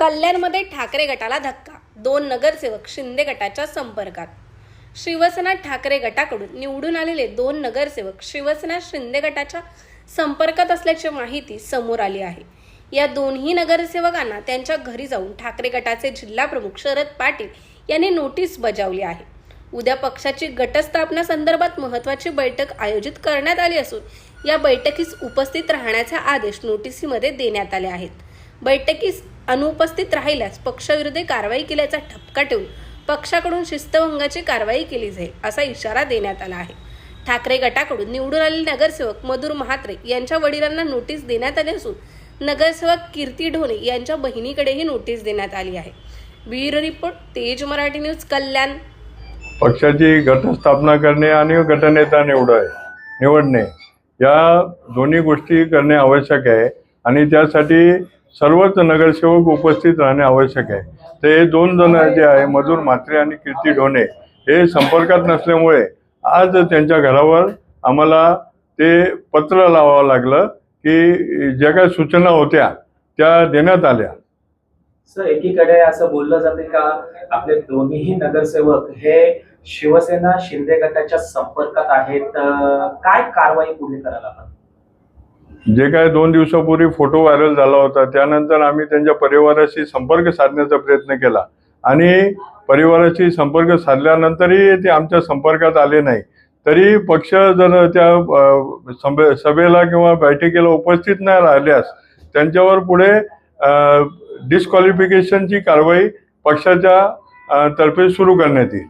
कल्याणमध्ये ठाकरे गटाला धक्का. दोन नगरसेवक शिंदे गटाच्या संपर्कात. शिवसेना ठाकरे गटाकडून निवडून आलेले दोन नगरसेवक शिवसेना शिंदे गटाच्या संपर्कात असल्याची माहिती समोर आली आहे. या दोन्ही नगरसेवकांना त्यांच्या घरी जाऊन ठाकरे गटाचे जिल्हा प्रमुख शरद पाटील यांनी नोटीस बजावली आहे. उद्या पक्षाची गटस्थापना संदर्भात महत्वाची बैठक आयोजित करण्यात आली असून या बैठकीस उपस्थित राहण्याचे आदेश नोटिसीमध्ये देण्यात आले आहेत. बैठकीस अनुपस्थित राहिल्यास पक्षविरोधी कारवाई केल्याचा ठपका ठेवून पक्षाकडून शिस्तभंगाची कारवाई केली जाईल असा इशारा देण्यात आला आहे. ठाकरे गटाकडून निवडून आलेले नगरसेवक मधुर महात्रे यांच्या वडिलांना नोटीस देण्यात आली असून नगरसेवक कीर्ती ढोणे यांच्या बहिणीकडेही नोटीस देण्यात आली आहे. ब्युरो रिपोर्ट तेज मराठी न्यूज कल्याण. पक्षाची गटस्थापना करणे आणि गटनेता निवड निवडणे या दोन्ही गोष्टी करणे आवश्यक आहे. आणि त्यासाठी सर्वच नगरसेवक उपस्थित राहणे आवश्यक आहे. ते दोन जण जे आहे मधुर म्हात्रे आणि कीर्ती ढोणे हे संपर्कात नसल्यामुळे आज त्यांच्या घरावर आम्हाला ते पत्र लावावं लागलं की ज्या काही सूचना होत्या त्या देण्यात आल्या. सर एकीकडे असं बोललं जाते का आपले दोन्हीही नगरसेवक हे शिवसेना शिंदे गटाच्या संपर्कात आहेत काय कारवाई पुढे करायला पाहिजे जे काय दोन दिवसापूर्वी फोटो व्हायरल झाला होता त्यानंतर आम्ही त्यांच्या परिवाराशी संपर्क साधण्याचा प्रयत्न केला. आणि परिवाराशी संपर्क साधल्यानंतरही ते आमच्या संपर्कात आले नाही. तरी पक्ष जर त्या सभेला किंवा बैठकीला उपस्थित नाही राहिल्यास त्यांच्यावर पुढे डिस्क्वालिफिकेशनची कारवाई पक्षाच्या तर्फे सुरू करण्यात येईल.